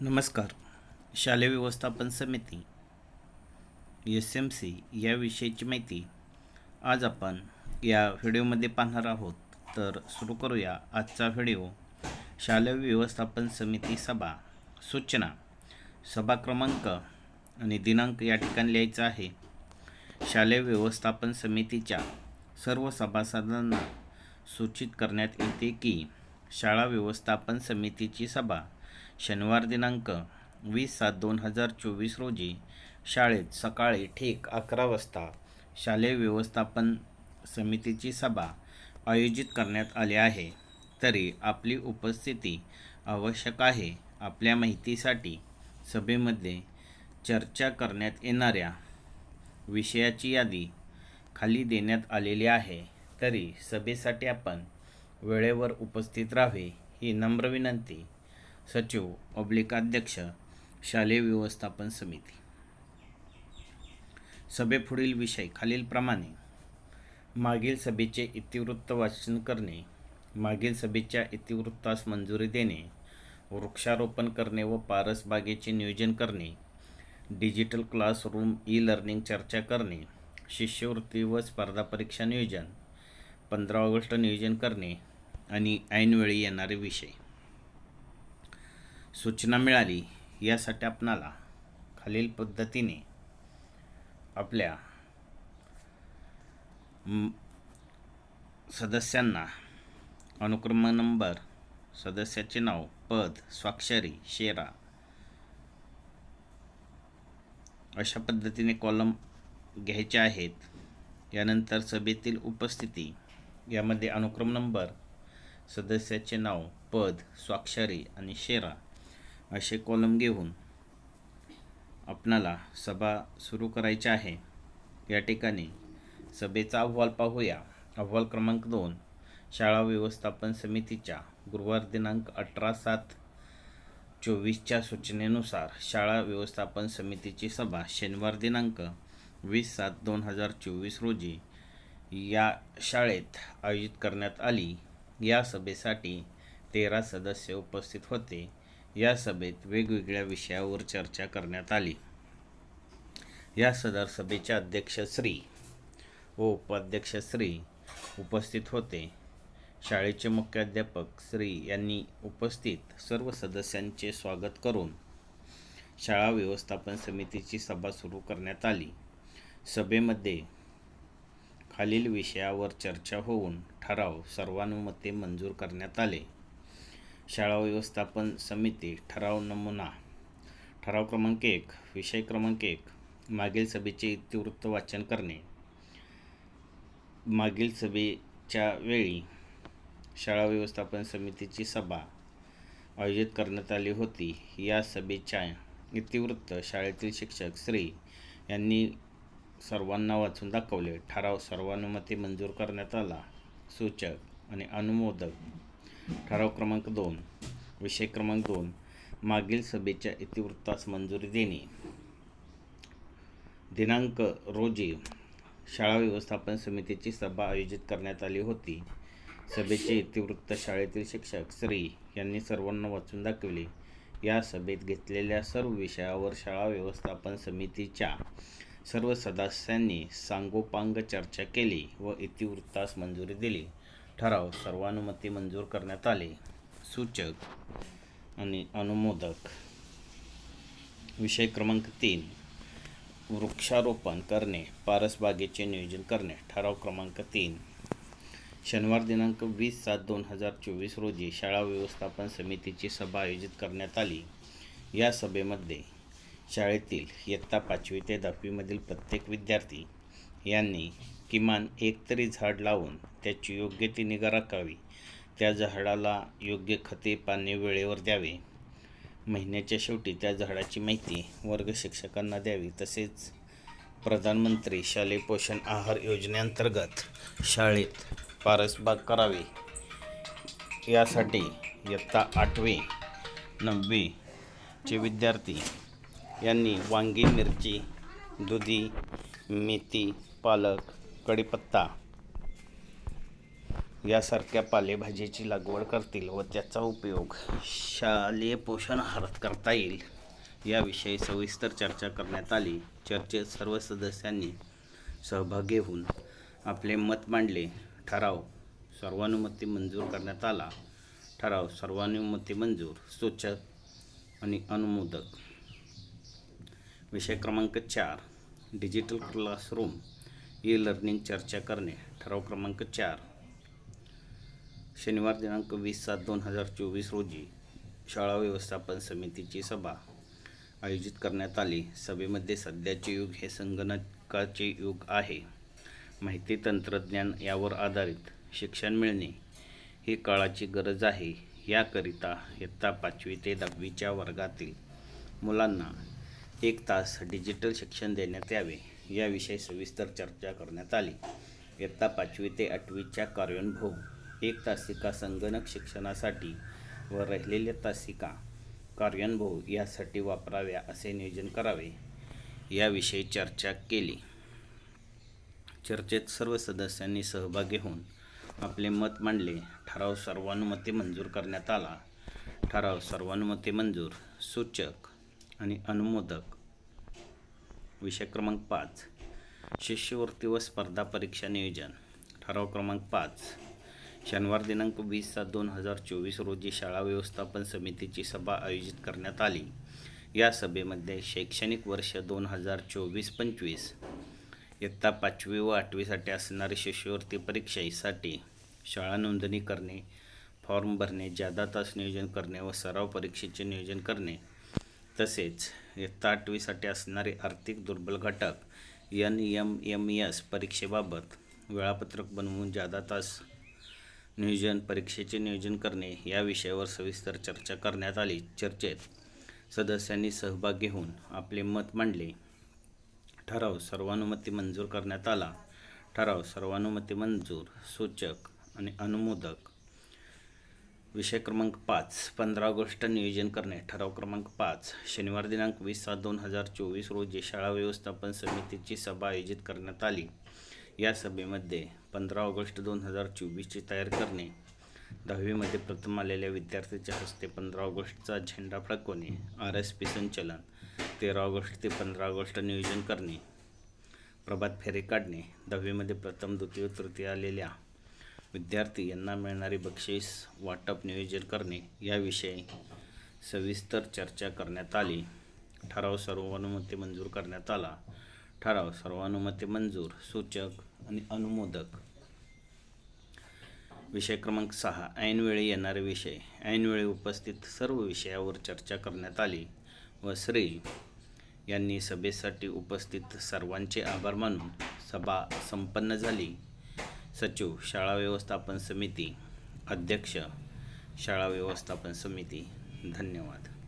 नमस्कार. शालेय व्यवस्थापन समिती एस एम सी याविषयीची माहिती. आज आपण या व्हिडिओमध्ये पाहणार आहोत. तर सुरू करूया आजचा व्हिडिओ. शालेय व्यवस्थापन समिती सभा सूचना. सभा क्रमांक आणि दिनांक या ठिकाणी लिहायचा आहे. शालेय व्यवस्थापन समितीच्या सर्व सभासदांना सूचित करण्यात येते की शाळा व्यवस्थापन समितीची सभा शनिवार दिनांक वीस सात दोन हजार चोवीस रोजी शाळेत सकाळी ठीक अकरा वाजता शालेय व्यवस्थापन समितीची सभा आयोजित करण्यात आली आहे. तरी आपली उपस्थिती आवश्यक आहे. आपल्या माहितीसाठी सभेमध्ये चर्चा करण्यात येणाऱ्या विषयाची यादी खाली देण्यात आलेली आहे. तरी सभेसाठी आपण वेळेवर उपस्थित राहावे ही नम्र विनंती. सचिव ऑब्लिक अध्यक्ष शालेय व्यवस्थापन समिती. सभेपुढील विषय खालीलप्रमाणे. मागील सभेचे इतिवृत्त वाचन करणे मागील सभेच्या इतिवृत्तास मंजुरी देणे वृक्षारोपण करणे व पारसबागेचे नियोजन करणे डिजिटल क्लासरूम ई लर्निंग चर्चा करणे शिष्यवृत्ती व स्पर्धा परीक्षा नियोजन पंधरा ऑगस्ट नियोजन करणे आणि ऐनवेळी येणारे विषय. सूचना मिळाली यासाठी आपणाला खालील पद्धतीने आपल्या सदस्यांना अनुक्रम नंबर सदस्याचे नाव पद स्वाक्षरी शेरा अशा पद्धतीने कॉलम घ्यायचे आहेत. यानंतर सभेतील उपस्थिती यामध्ये अनुक्रम नंबर सदस्याचे नाव पद स्वाक्षरी आणि शेरा असे कॉलम घेऊन आपणाला सभा सुरू करायची आहे. या ठिकाणी सभेचा अहवाल पाहूया. अहवाल क्रमांक दोन शाळा व्यवस्थापन समितीच्या गुरुवार दिनांक अठरा सात चोवीसच्या सूचनेनुसार शाळा व्यवस्थापन समितीची सभा शनिवार दिनांक वीस सात दोन हजार चोवीस रोजी या शाळेत आयोजित करण्यात आली. या सभेसाठी तेरा सदस्य उपस्थित होते. या सभेत वेगवेगळ्या विषयावर चर्चा करण्यात आली. या सदर सभेचे अध्यक्ष श्री. व उपाध्यक्ष श्री उपस्थित होते. शाळेचे मुख्याध्यापक श्री यांनी उपस्थित सर्व सदस्यांचे स्वागत करून शाळा व्यवस्थापन समितीची सभा सुरू करण्यात आली. सभेमध्ये खालील विषयावर चर्चा होऊन ठराव सर्वानुमते मंजूर करण्यात आले. शाळा व्यवस्थापन समिती ठराव नमुना. ठराव क्रमांक एक विषय क्रमांक एक मागील सभेचे इतिवृत्त वाचन करणे. मागील सभेच्या वेळी शाळा व्यवस्थापन समितीची सभा आयोजित करण्यात आली होती. या सभेच्या इतिवृत्त शाळेतील शिक्षक श्री यांनी सर्वांना वाचून दाखवले. ठराव सर्वानुमते मंजूर करण्यात आला. सूचक आणि अनुमोदक ठराव क्रमांक दोन. विषय क्रमांक दोन. मागील सभेच्या इतिवृत्तास मंजुरी देणे. दिनांक रोजी शाळा व्यवस्थापन समितीची सभा आयोजित करण्यात आली होती. सभेचे इतिवृत्त शाळेतील शिक्षक श्री यांनी सर्वांना वाचून दाखविले. या सभेत घेतलेल्या सर्व विषयावर शाळा व्यवस्थापन समितीच्या सर्व सदस्यांनी सांगोपांग चर्चा केली व इतिवृत्तास मंजुरी दिली. ठराव सर्वानुमते मंजूर करण्यात आले. सूचक आणि अनुमोदक. विषय क्रमांक तीन. वृक्षारोपण करणे पारसबागेचे नियोजन करणे ठराव क्रमांक तीन. शनिवार दिनांक वीस सात दोन हजार चोवीस रोजी शाळा व्यवस्थापन समितीची सभा आयोजित करण्यात आली. या सभेमध्ये शाळेतील इयत्ता पाचवी ते दहावीमधील प्रत्येक विद्यार्थी यांनी किमान एक तरी झाड लावून त्याची योग्य ती निगा राखावी. त्या झाडाला योग्य खते पाणी वेळेवर द्यावे. महिन्याच्या शेवटी त्या झाडाची माहिती वर्ग शिक्षकांना द्यावी. तसेच प्रधानमंत्री शालेय पोषण आहार योजनेअंतर्गत शाळेत पारसबाग करावी. यासाठी इयत्ता आठवी नववीचे विद्यार्थी यांनी वांगी मिरची दुधी मेथी पालक कढीपत्ता यासारख्या पालेभाजीची लागवड करतील व त्याचा उपयोग शालेय पोषण आहारात करता येईल याविषयी सविस्तर चर्चा करण्यात आली. चर्चेत सर्व सदस्यांनी सहभाग घेऊन आपले मत मांडले. ठराव सर्वानुमती मंजूर करण्यात आला. ठराव सर्वानुमती मंजूर सूचक आणि अनुमोदक. विषय क्रमांक चार डिजिटल क्लासरूम. ई लर्निंग चर्चा करणे. ठराव क्रमांक चार. शनिवार दिनांक वीस सात दोन हजार चोवीस रोजी शाळा व्यवस्थापन समितीची सभा आयोजित करण्यात आली. सभेमध्ये सध्याचे युग हे संगणकाचे युग आहे. माहिती तंत्रज्ञान यावर आधारित शिक्षण मिळणे ही काळाची गरज आहे. याकरिता इयत्ता पाचवी ते दहावीच्या वर्गातील मुलांना एक तास डिजिटल शिक्षण देण्यात यावे. याविषयी सविस्तर चर्चा करण्यात आली. इयत्ता पाचवी ते आठवीच्या कार्यानुभव एक तासिका संगणक शिक्षणासाठी व राहिलेल्या तासिका कार्यानुभव यासाठी वापराव्या असे नियोजन करावे याविषयी चर्चा केली. चर्चेत सर्व सदस्यांनी सहभागी होऊन आपले मत मांडले. ठराव सर्वानुमते मंजूर करण्यात आला. ठराव सर्वानुमते मंजूर सूचक आणि अनुमोदक विषय क्रमांक पाच. शिष्यवृत्ती व स्पर्धा परीक्षा नियोजन. ठराव क्रमांक पाच. शनिवार दिनांक वीस सात दोन हजार चोवीस रोजी शाळा व्यवस्थापन समितीची सभा आयोजित करण्यात आली. या सभेमध्ये शैक्षणिक वर्ष दोन हजार चोवीस पंचवीस इयत्ता पाचवी व आठवीसाठी असणारी शिष्यवृत्ती परीक्षेसाठी शाळा नोंदणी करणे फॉर्म भरणे जादा तास नियोजन करणे व सराव परीक्षेचे नियोजन करणे तसेच इयत्ता आठवीसाठी असणारे आर्थिक दुर्बल घटक एन एम एम एस परीक्षेबाबत वेळापत्रक बनवून जादा तास नियोजन परीक्षेचे नियोजन करणे या विषयावर सविस्तर चर्चा करण्यात आली. चर्चेत सदस्यांनी सहभाग घेऊन आपले मत मांडले. ठराव सर्वानुमती मंजूर करण्यात आला. ठराव सर्वानुमती मंजूर सूचक आणि अनुमोदक विषय क्रमांक पाच पंधरा ऑगस्ट नियोजन करणे. ठराव क्रमांक पाच शनिवार दिनांक वीस सात दोन हजार चोवीस रोजी शाळा व्यवस्थापन समितीची सभा आयोजित करण्यात आली. या सभेमध्ये पंधरा ऑगस्ट दोन हजार चोवीसची तयार करणे. दहावीमध्ये प्रथम आलेल्या विद्यार्थ्याच्या हस्ते पंधरा ऑगस्टचा झेंडा फडकवणे. आर एस पी संचलन तेरा ऑगस्ट ते पंधरा ऑगस्ट नियोजन करणे. प्रभात फेरे काढणे. दहावीमध्ये प्रथम द्वितीय तृतीय आलेल्या विद्यार्थी यांना मिळणारी बक्षीस वाटप नियोजन करणे याविषयी सविस्तर चर्चा करण्यात आली. ठराव सर्वानुमते मंजूर करण्यात आला. ठराव सर्वानुमते मंजूर सूचक आणि अनुमोदक. विषय क्रमांक सहा ऐनवेळी येणारे विषय. ऐनवेळी उपस्थित सर्व विषयावर चर्चा करण्यात आली व श्री यांनी सभेसाठी उपस्थित सर्वांचे आभार मानून सभा संपन्न झाली. सचिव शाळा व्यवस्थापन समिती अध्यक्ष शाळा व्यवस्थापन समिती. धन्यवाद.